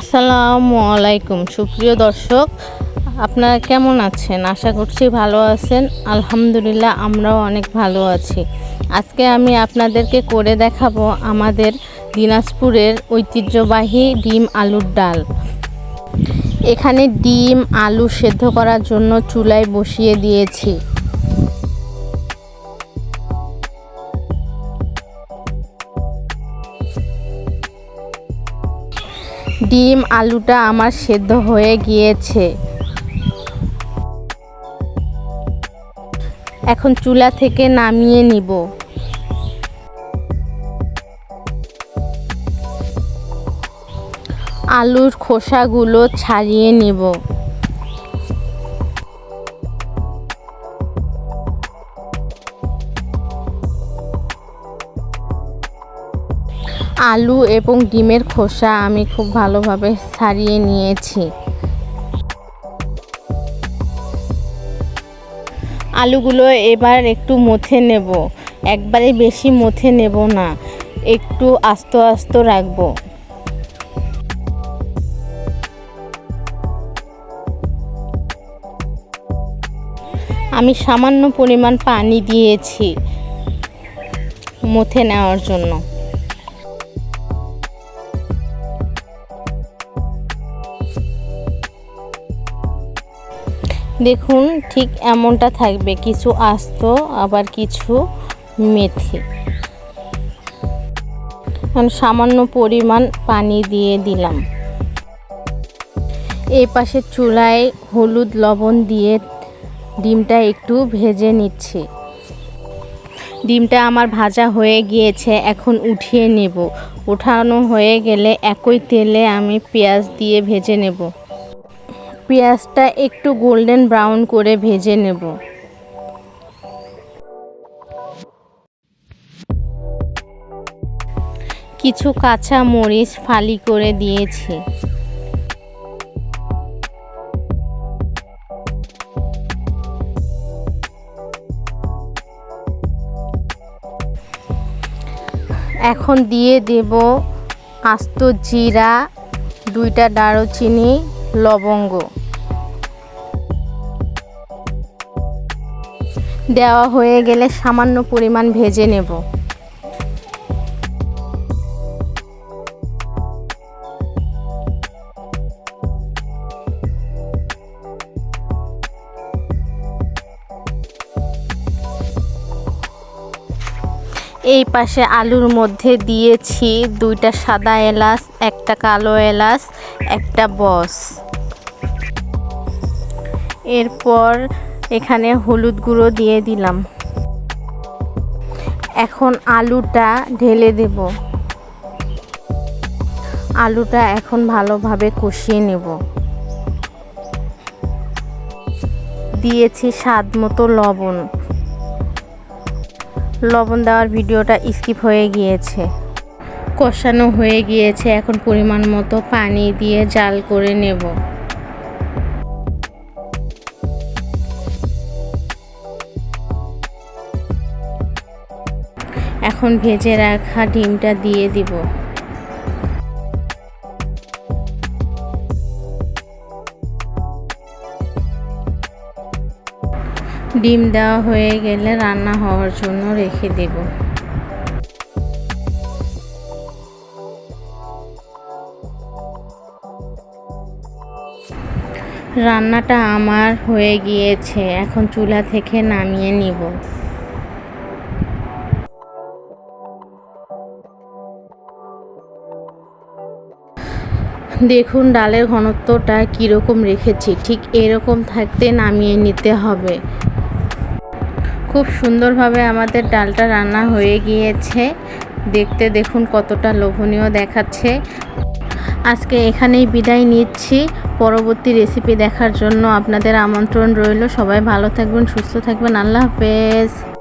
আসসালামু আলাইকুম, সুপ্রিয় দর্শক, আপনারা কেমন আছেন? আশা করছি ভালো আছেন। আলহামদুলিল্লাহ, আমরাও অনেক ভালো আছি। আজকে আমি আপনাদেরকে করে দেখাবো আমাদের দিনাজপুরের ঐতিহ্যবাহী ডিম আলুর ডাল। এখানে ডিম আলু সেদ্ধ করার জন্য চুলায় বসিয়ে দিয়েছি। ডিম আলুটা আমার সেদ্ধ হয়ে গিয়েছে। এখন চুলা থেকে নামিয়ে নিব। আলুর খোসাগুলো ছাড়িয়ে নেব। আলু এবং ডিমের খোসা আমি খুব ভালোভাবে ছাড়িয়ে নিয়েছি। আলুগুলো এবার একটু মথে নেব। একবারে বেশি মথে নেব না, একটু আস্ত আস্ত রাখব। আমি সামান্য পরিমাণ পানি দিয়েছি মথে নেওয়ার জন্য। দেখুন, ঠিক এমনটা থাকবে, কিছু আস্ত, আবার কিছু মেথি। সামান্য পরিমাণ পানি দিয়ে দিলাম। এই পাশে চুলায় হলুদ লবণ দিয়ে ডিমটা একটু ভেজে নিচ্ছি। ডিমটা আমার ভাজা হয়ে গিয়েছে, এখন উঠিয়ে নেব। উঠানো হয়ে গেলে একই তেলে আমি পেঁয়াজ দিয়ে ভেজে নেব। পেঁয়াজটা একটু গোল্ডেন ব্রাউন করে ভেজে নেব। কিছু কাঁচা মরিচ ফালি করে দিয়েছি। এখন দিয়ে দেব আস্ত জিরা, দুইটা দারুচিনি লবঙ্গ। দেওয়া হয়ে গেলে সামান্য পরিমাণ ভেজে নেব। এই পাশে আলুর মধ্যে দিয়েছি দুইটা সাদা এলাচ, একটা কালো এলাচ, একটা বস। এরপর এখানে হলুদ গুঁড়ো দিয়ে দিলাম। এখন আলুটা ঢেলে দেব। আলুটা এখন ভালোভাবে কষিয়ে নেব। দিয়েছি স্বাদ মতো লবণ। লবণ দেওয়ার ভিডিওটা স্কিপ হয়ে গিয়েছে। কষানো হয়ে গিয়েছে। এখন পরিমাণ মতো পানি দিয়ে জাল করে নেব। এখন ভেজে রাখা ডিমটা দিয়ে দিব। ডিম দেওয়া হয়ে গেলে রান্না হওয়ার জন্য রেখে দেব। রান্নাটা আমার হয়ে গিয়েছে, এখন চুলা থেকে নামিয়ে নিব। দেখুন ডালের ঘনত্বটা কীরকম রেখেছি, ঠিক এরকম থাকতে নামিয়ে নিতে হবে। খুব সুন্দরভাবে আমাদের ডালটা রান্না হয়ে গিয়েছে। দেখতে দেখুন কতটা লোভনীয় দেখাচ্ছে। আজকে এখানেই বিদায় নিচ্ছি। পরবর্তী রেসিপি দেখার জন্য আপনাদের আমন্ত্রণ রইল। সবাই ভালো থাকবেন, সুস্থ থাকবেন। আল্লাহ হাফেজ।